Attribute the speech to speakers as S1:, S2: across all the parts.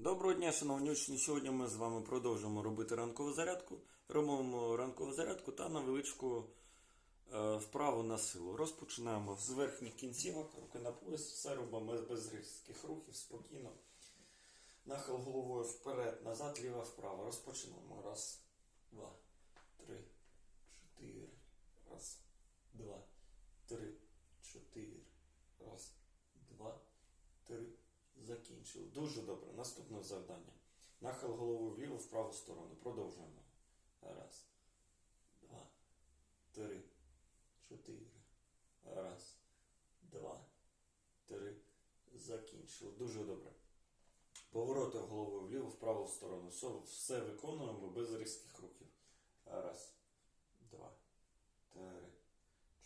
S1: Доброго дня, шановні учні. Сьогодні ми з вами продовжимо робити ранкову зарядку. Робимо ранкову зарядку та невеличку е, вправу на силу. Розпочинаємо з верхніх кінцівок, руки на пояс, все робимо без різких рухів, спокійно. Нахил головою вперед, назад, ліво, вправо. Розпочинаємо. Раз, два, три, чотири. Раз, два, три, чотири. Раз, два, три. Закінчили. Дуже добре. Наступне завдання. Нахил голови вліво в праву сторону. Продовжуємо. Раз, два, три, чотири. Раз, два, три. Закінчили. Дуже добре. Повороти головою вліво в праву сторону. Все, виконуємо без різких рухів. Раз, два, три,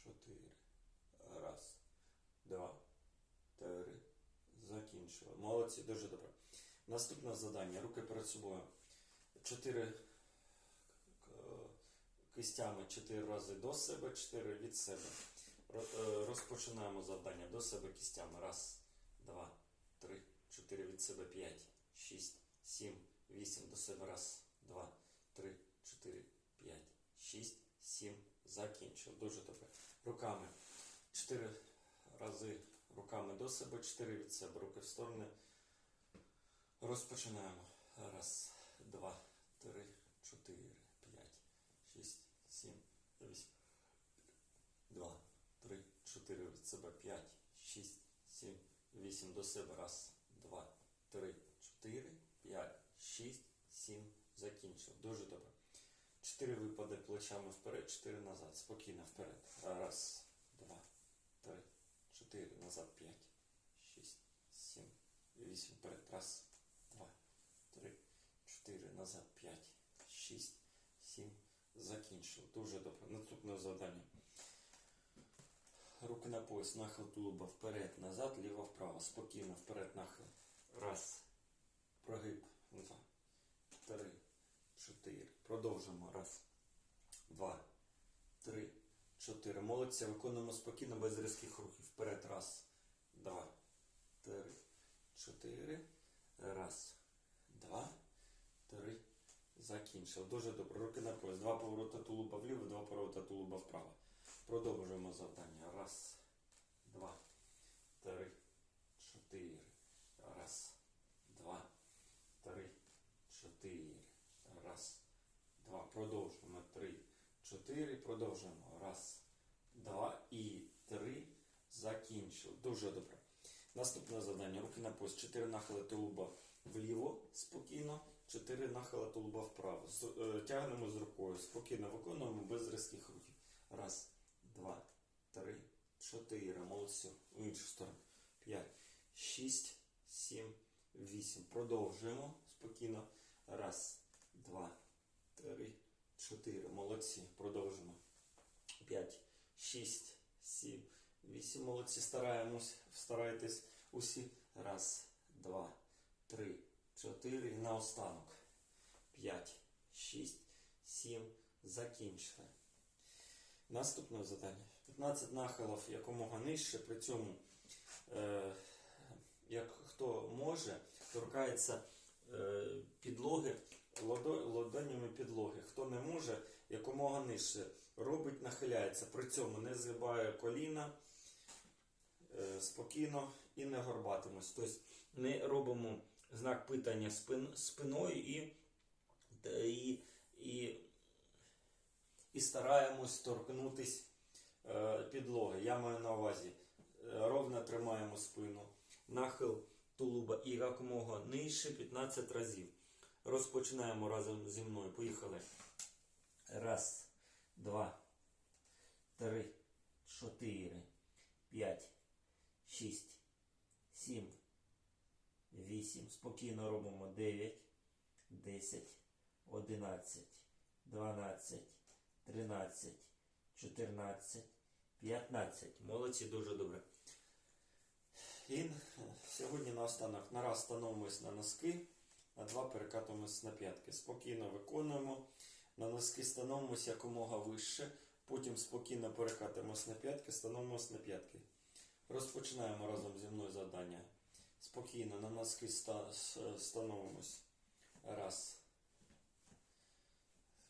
S1: чотири. Раз, два, три. Закінчили. Молодці, дуже добре. Наступне завдання. Руки перед собою. Чотири кистями чотири рази до себе, чотири від себе. Е, Розпочинаємо завдання до себе кистями. Раз, два, три, чотири від себе, п'ять, шість, сім, вісім до себе. Раз, два, три, чотири, п'ять, шість, сім. Закінчив. Дуже добре. Руками. Чотири рази руками до себе, чотири від себе, руки в сторони. Розпочинаємо. Раз, два, три, чотири, п'ять, шість, сім, вісім. Два, три, чотири від себе, п'ять, шість, сім, вісім до себе. Раз, два, три, чотири, п'ять, шість, сім. Закінчив. Дуже добре. Чотири випади плечами вперед, чотири назад. Спокійно вперед. Раз, два, 4, назад 5, 6, 7, 8, вперед, раз, два, три, 4, назад 5, 6, 7. Закінчили. Дуже добре. Наступне завдання. Руки на пояс, нахил тулуба, вперед, назад, ліво, вправо. Спокійно, вперед, нахил. Раз, Молодці. Виконуємо спокійно, без різких рухів. Вперед. Раз. Два. Три. Чотири. Раз. Два. Три. Закінчив. Дуже добре. Руки на пояс. Два поворота тулуба вліво, два поворота тулуба вправо. Продовжуємо завдання. Раз. Два. Три. Чотири. Раз. Два. Три. Чотири. Раз. Два. Продовжуємо. Три. Чотири. Продовжуємо. Раз. Два. І три. Закінчили. Дуже добре. Наступне завдання. Руки на пояс. Чотири нахили тулуба вліво. Спокійно. Чотири нахила тулуба вправо. Е, Тягнемо з рукою. Спокійно виконуємо без різких рухів. Раз. Два. Три. Чотири. Молодці. В іншу сторону. П'ять. Шість. Сім. Вісім. Продовжуємо спокійно. Раз, два, три, чотири. Молодці. Продовжуємо. П'ять, шість, сім, вісім. Молодці. Стараємось. Старайтесь усі. Раз, два, три, чотири. І наостанок. П'ять, шість, сім. Закінчили. Наступне завдання. 15 нахилів якомога нижче. При цьому, е, як хто може, торкається е, підлоги ладонями підлоги. Хто не може, якомога нижче робить, нахиляється. При цьому не згибає коліна е, спокійно і не горбатимось. Тобто не робимо знак питання спин, спиною і, і, і, і стараємось торкнутись е, підлоги. Я маю на увазі. е, Ровно тримаємо спину. Нахил тулуба і якомога нижче 15 разів. Розпочинаємо разом зі мною. Поїхали. Раз, два, три, чотири, п'ять, шість, сім, вісім. Спокійно робимо дев'ять, десять, одинадцять, дванадцять, тринадцять, чотирнадцять, п'ятнадцять. Молодці, дуже добре. І сьогодні на раз становимось на носки, на два перекатуємось на п'ятки. Спокійно виконуємо. На носки становимось якомога вище. Потім спокійно перекатуємось на п'ятки, становимось на п'ятки. Розпочинаємо разом зі мною завдання. Спокійно на носки ста- становимось. Раз.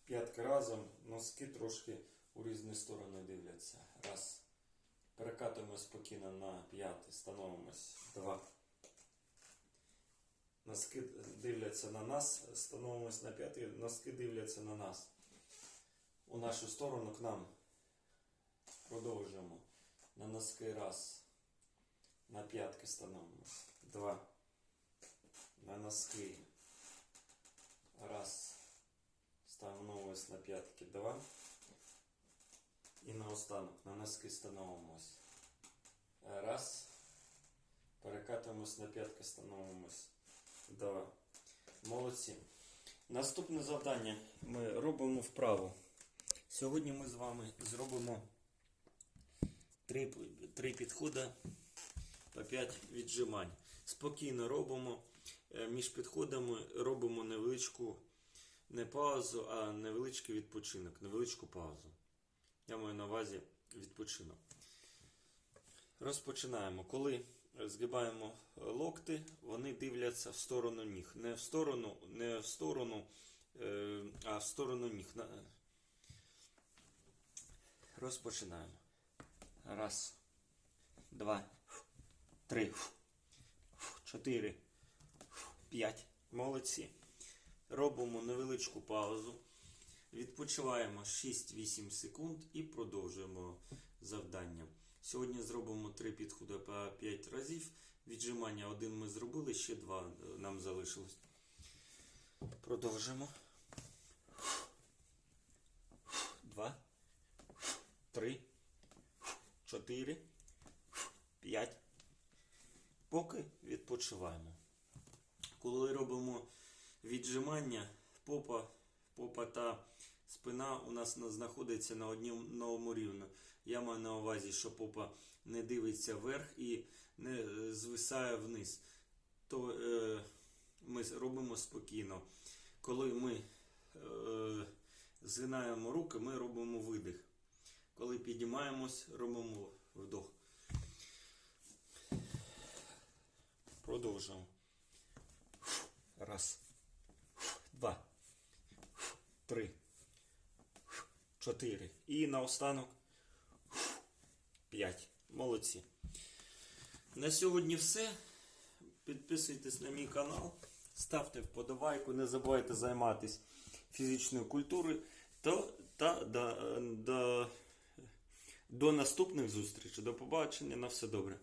S1: П'ятки разом, носки трошки у різні сторони дивляться. Раз. Перекатуємо спокійно на п'ятий, становимось. Два. Носки дивляться на нас, становимось на п'ятий, носки дивляться на нас. У нашу сторону к нам. Продовжуємо. На носки раз. На п'ятки становимось. Два. На носки. Раз. Становимось на п'ятки. Два. І наостанок на носки становимось. Раз. Перекатуємось на п'ятки, становимось. Два. Молодці. Наступне завдання ми робимо вправо. Сьогодні ми з вами зробимо три, три підходи по 5 віджимань. Спокійно робимо. Е, Між підходами робимо невеличку не паузу, а невеличкий відпочинок, невеличку паузу. Я маю на увазі відпочинок. Розпочинаємо. Коли згибаємо локти, вони дивляться в сторону ніг. Не в сторону, не в сторону, е, а в сторону ніг. Розпочинаємо. Раз, два, три, чотири, п'ять. Молодці. Робимо невеличку паузу. Відпочиваємо 6-8 секунд і продовжуємо завдання. Сьогодні зробимо 3 підходи по 5 разів. Віджимання один ми зробили, ще два е, нам залишилось. Продовжимо. Два, три, чотири, п'ять. Поки відпочиваємо. Коли робимо віджимання, попа, попа та спина у нас знаходиться на одному рівні. Я маю на увазі, що попа не дивиться вверх і не е, звисає вниз. То е, ми робимо спокійно. Коли ми е, згинаємо руки, ми робимо видих. Коли підіймаємось, робимо вдох. Продовжуємо. Раз. Два. Три. Чотири. І наостанок. П'ять. Молодці. На сьогодні все. Підписуйтесь на мій канал, ставте вподобайку, не забувайте займатися фізичною культурою. То, та, до, до, до наступних зустрічей. До побачення. На все добре.